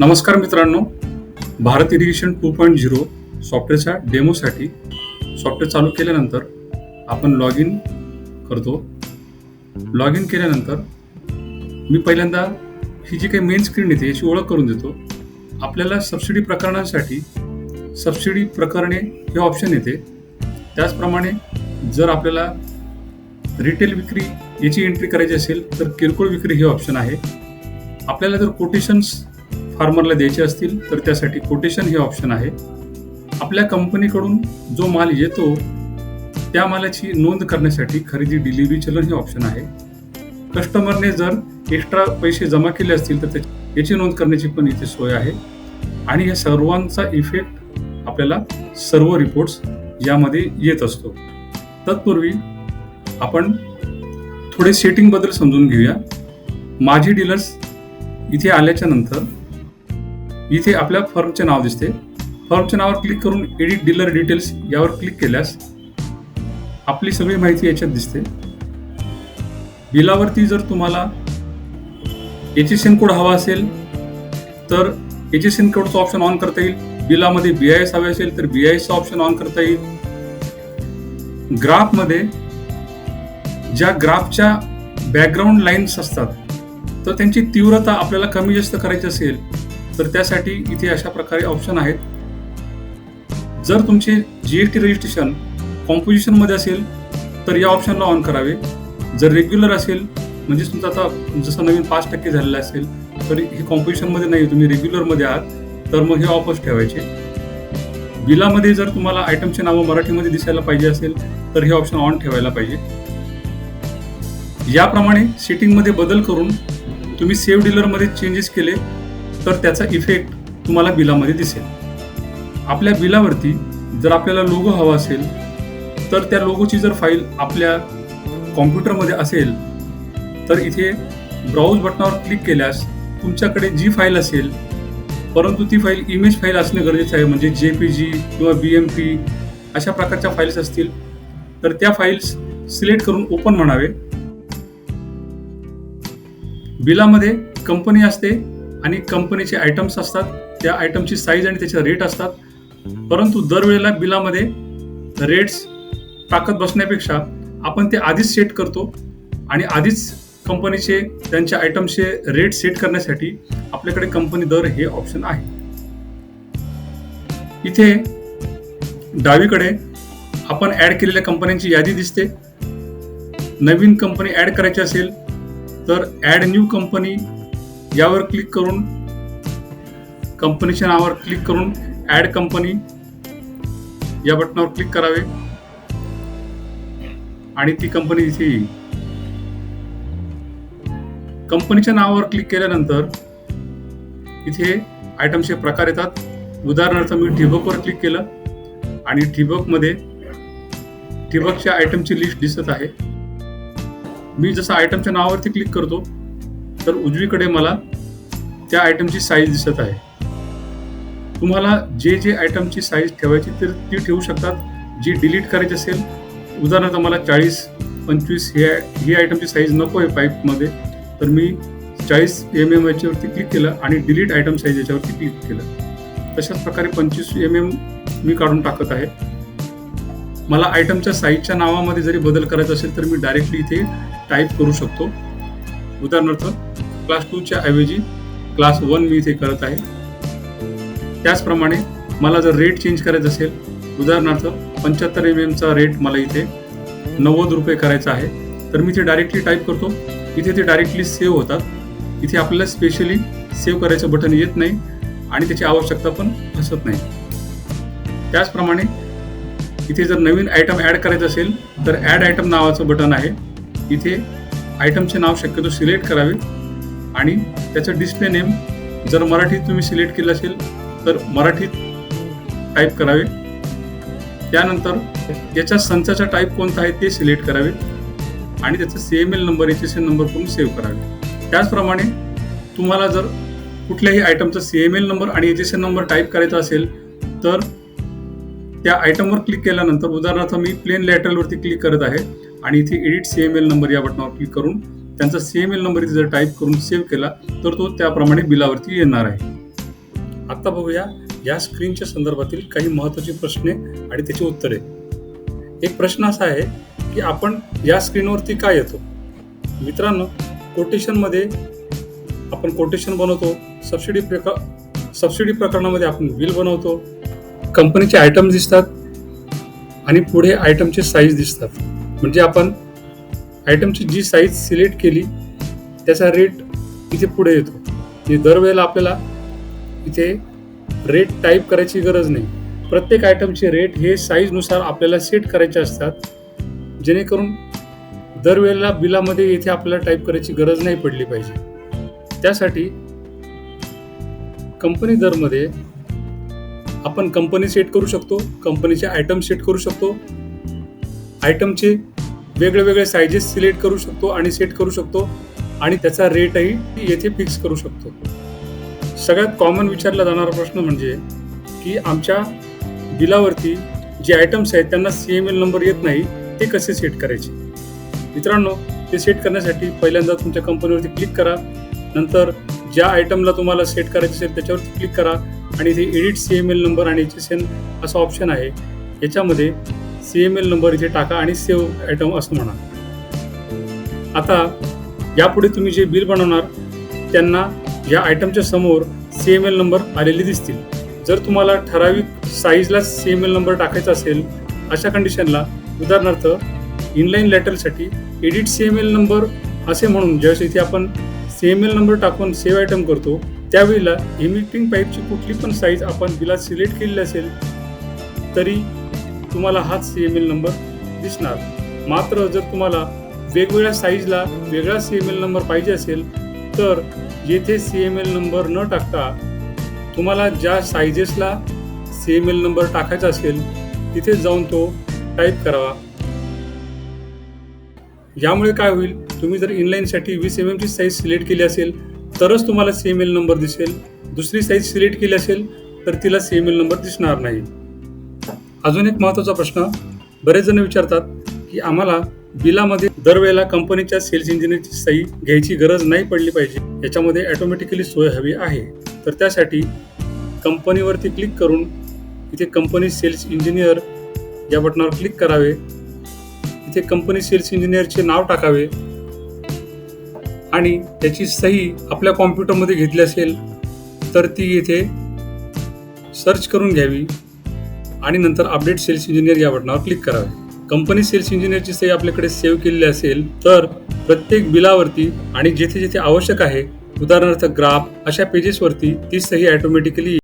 नमस्कार मित्रांनो. Bharat irrigation two point zero सॉफ्टवेअरच्या डेमोसाठी सॉफ्टवेअर चालू केल्यानंतर आपण लॉग इन करतो. लॉग इन केल्यानंतर मी पहिल्यांदा ही जी काही मेन स्क्रीन येते याची ओळख करून देतो. आपल्याला सबसिडी प्रकरणांसाठी सबसिडी प्रकरणे हे ऑप्शन येते. त्याचप्रमाणे जर आपल्याला रिटेल विक्री याची एंट्री करायची असेल तर किरकोळ विक्री हे ऑप्शन आहे. आपल्याला जर कोटेशन्स फार्मरला द्यायचे असतील तर त्यासाठी कोटेशन हे ऑप्शन आहे. आपल्या कंपनीकडून जो माल येतो त्या मालाची नोंद करण्यासाठी खरेदी डिलिव्हरी चलन हे ऑप्शन आहे. कस्टमरने जर एक्स्ट्रा पैसे जमा केले असतील तर याची नोंद करण्याची पण इथे सोय आहे. आणि या सर्वांचा इफेक्ट आपल्याला सर्व रिपोर्ट्स यामध्ये येत असतो. तत्पूर्वी आपण थोडे सेटिंगबद्दल समजून घेऊया. माझी डीलर्स इथे आल्याच्यानंतर इथे आपल्या फर्मचे नाव दिसते. फर्मच्या नावावर क्लिक करून एडिट डीलर डिटेल्स यावर क्लिक केल्यास आपली सगळी माहिती याच्यात दिसते. बिलावरती जर तुम्हाला एच एस एन कोड हवा असेल तर एच एस एन कोडचं ऑप्शन ऑन करता येईल. बिलामध्ये बी आय एस हवे असेल तर बी आय एसचं ऑप्शन ऑन करता येईल. ग्राफमध्ये ज्या ग्राफच्या बॅकग्राऊंड लाईन्स असतात तर त्यांची तीव्रता आपल्याला कमी जास्त करायची असेल तर त्यासाठी इथे अशा प्रकारे ऑप्शन आहेत. जर तुमचे जीएसटी रजिस्ट्रेशन कॉम्पोजिशनमध्ये असेल तर या ऑप्शनला ऑन करावे. जर रेग्युलर असेल म्हणजे तुमचं आता जसं नवीन पाच टक्के झालेलं असेल तर हे कॉम्पोजिशनमध्ये नाही तुम्ही रेग्युलरमध्ये आहात तर मग हे ऑफच ठेवायचे. बिलामध्ये जर तुम्हाला आयटमचे नावं मराठीमध्ये दिसायला पाहिजे असेल तर हे ऑप्शन ऑन ठेवायला पाहिजे. याप्रमाणे सेटिंगमध्ये बदल करून तुम्ही सेव्ह डीलरमध्ये चेंजेस केले तर त्याचा इफेक्ट तुम्हाला बिलामध्ये दिसेल. आपल्या बिलावरती जर आपल्याला लोगो हवा असेल तर त्या लोगोची जर फाईल आपल्या कॉम्प्युटरमध्ये असेल तर इथे ब्राउज बटनावर क्लिक केल्यास तुमच्याकडे जी फाईल असेल परंतु ती फाईल इमेज फाईल असणे गरजेचं आहे म्हणजे जे पी जी किंवा बी एम पी अशा प्रकारच्या फाईल्स असतील तर त्या फाईल्स सिलेक्ट करून ओपन म्हणावे. बिलामध्ये कंपनी असते आणि कंपनीचे आयटम्स असतात त्या आयटमची साईज आणि त्याचे रेट असतात. परंतु दरवेळेला बिलामध्ये रेट्स टाकत बसण्यापेक्षा आपण ते आधीच सेट करतो आणि आधीच कंपनीचे त्यांच्या आयटमचे रेट सेट करण्यासाठी आपल्याकडे कंपनी दर हे ऑप्शन आहे. इथे डावीकडे आपण ऍड केलेल्या कंपन्यांची यादी दिसते. नवीन कंपनी ऍड करायची असेल तर ऍड न्यू कंपनी यावर क्लिक करून कंपनीच्या नावावर क्लिक करून ऍड कंपनी या बटनावर क्लिक करावे. आणि ती कंपनी इथे येईल. कंपनीच्या नावावर क्लिक केल्यानंतर इथे आयटमचे प्रकार येतात. उदाहरणार्थ मी ठिबकवर क्लिक केलं आणि ठिबकमध्ये ठिबकच्या आयटमची लिस्ट दिसत आहे. मी जसं आयटमच्या नावावरती क्लिक करतो तर उजवीकडे मला त्या आयटमची साईज दिसत आहे. तुम्हाला जे जे आयटमची साईज ठेवायची तर ती ठेवू शकतात. जी डिलीट करायची असेल उदाहरणार्थ मला चाळीस पंचवीस हे ही आयटमची साईज नको आहे पाईपमध्ये तर मी चाळीस एम एम याच्यावरती क्लिक केलं आणि डिलीट आयटम साईज याच्यावरती क्लिक केलं. तशाच प्रकारे पंचवीस एम एम मी काढून टाकत आहे. मला आयटमच्या साईजच्या नावामध्ये जरी बदल करायचा असेल तर मी डायरेक्टली इथे टाईप करू शकतो. उदाहरणार्थ क्लास टूच्या ऐवजी क्लास वन मी इथे करत आहे. त्याचप्रमाणे मला जर रेट चेंज करायचं असेल उदाहरणार्थ पंच्याहत्तर एम एमचा रेट मला इथे नव्वद रुपये करायचा आहे तर मी इथे डायरेक्टली टाईप करतो. इथे ते डायरेक्टली सेव्ह होतात. इथे आपल्याला स्पेशली सेव्ह करायचं बटन येत नाही आणि त्याची आवश्यकता पण असत नाही. त्याचप्रमाणे इथे जर नवीन आयटम ॲड करायचं असेल तर ॲड आयटम नावाचं बटन आहे. इथे आयटमचे नाव शक्यतो सिलेक्ट करावे. आणि त्याचं डिस्प्ले नेम जर मराठीत तुम्ही सिलेक्ट केलं असेल तर मराठीत टाईप करावे. त्यानंतर याच्या संचाचा टाईप कोणता आहे ते सिलेक्ट करावे. आणि त्याचा C M L number H S N number करून सेव्ह करावे. त्याचप्रमाणे तुम्हाला जर कुठल्याही आयटमचा सी एम एल नंबर आणि H S N number type करायचा असेल तर त्या आयटमवर क्लिक केल्यानंतर उदाहरणार्थ मी प्लेन लॅटरलवरती क्लिक करत आहे आणि इथे edit C M L number या बटनावर क्लिक करून त्यांचा सी एम एल नंबर इथे जर टाईप करून सेव्ह केला तर तो त्याप्रमाणे बिलावरती येणार आहे. आता बघूया या स्क्रीनच्या संदर्भातील काही महत्त्वाची प्रश्ने आणि त्याची उत्तरे. एक प्रश्न असा आहे की आपण या स्क्रीनवरती काय येतो? मित्रांनो कोटेशनमध्ये आपण कोटेशन बनवतो सबसिडी प्रकार सबसिडी प्रकरणामध्ये आपण बिल बनवतो कंपनीचे आयटम दिसतात आणि पुढे आयटमचे साईज दिसतात. म्हणजे आपण आयटमची जी साईज सिलेक्ट केली त्याचा रेट इथे पुढे येतो. म्हणजे दरवेळेला आपल्याला इथे रेट टाईप करायची गरज नाही. प्रत्येक आयटमचे रेट हे साईजनुसार आपल्याला सेट करायचे असतात. जेणेकरून दरवेळेला बिलामध्ये इथे आपल्याला टाईप करायची गरज नाही पडली पाहिजे. त्यासाठी कंपनी दरमध्ये आपण कंपनी सेट करू शकतो कंपनीचे आयटम सेट करू शकतो. आयटमचे वेगळे वेगळे सायझेस सिलेक्ट करू शकतो आणि सेट करू शकतो आणि त्याचा रेटही येथे फिक्स करू शकतो. सगळ्यात कॉमन विचारला जाणारा प्रश्न म्हणजे की आमच्या बिलावरती जे आयटम्स आहेत त्यांना सी एम एल नंबर येत नाही ते कसे सेट करायचे? मित्रांनो ते सेट करण्यासाठी पहिल्यांदा तुमच्या कंपनीवरती क्लिक करा. नंतर ज्या आयटमला तुम्हाला सेट करायचे असेल त्याच्यावरती क्लिक करा. आणि इथे edit C M L number आणि एच एस एन असा ऑप्शन आहे. याच्यामध्ये सी एम एल नंबर इथे टाका आणि सेव्ह आयटम असं म्हणा. आता यापुढे तुम्ही जे बिल बनवणार त्यांना या आयटमच्या समोर सी एम एल नंबर आलेले दिसतील. जर तुम्हाला ठराविक साईजला सी एम एल नंबर टाकायचा असेल अशा कंडिशनला उदाहरणार्थ inline लॅटरसाठी edit C M L number असे म्हणून ज्यावेळेस इथे आपण सी एम एल नंबर टाकून सेव्ह आयटम करतो त्यावेळेला इमिटिंग पाईपची कुठली पण साईज आपण बिलात सिलेक्ट केलेली असेल तरी तुम्हाला हाच सी एम एल नंबर दिसणार. मात्र जर तुम्हाला वेगवेगळ्या साईजला वेगळा सी एम एल नंबर पाहिजे असेल तर येथे सी एम एल नंबर न टाकता तुम्हाला ज्या सायजेसला सी एम एल नंबर टाकायचा असेल तिथे जाऊन तो टाईप करावा. यामुळे काय होईल तुम्ही जर इनलाईनसाठी वीस एम एमची साईज सिलेक्ट केली असेल तरच तुम्हाला सी एम एल नंबर दिसेल. दुसरी साईज सिलेक्ट केली असेल तर तिला सी एम एल नंबर दिसणार नाही. अजून एक महत्त्वाचा प्रश्न. बरेच जण विचारतात की आम्हाला बिलामध्ये दरवेळेला कंपनीच्या सेल्स इंजिनियरची सही घ्यायची गरज नाही पडली पाहिजे. याच्यामध्ये ॲटोमॅटिकली सोय हवी आहे. तर त्यासाठी कंपनीवरती क्लिक करून इथे कंपनी सेल्स इंजिनियर या बटनावर क्लिक करावे. इथे कंपनी सेल्स इंजिनियरचे नाव टाकावे. आणि त्याची सही आपल्या कॉम्प्युटरमध्ये घेतली असेल तर ती इथे सर्च करून घ्यावी. आणि नंतर अपडेट सेल्स इंजिनियर या बटनावर क्लिक करावे. कंपनी सेल्स इंजिनियरची सही आपल्याकडे सेव्ह केलेली असेल तर प्रत्येक बिलावरती आणि जेथे जेथे आवश्यक आहे उदाहरणार्थ ग्राफ अशा पेजेसवरती ती सही ॲटोमॅटिकली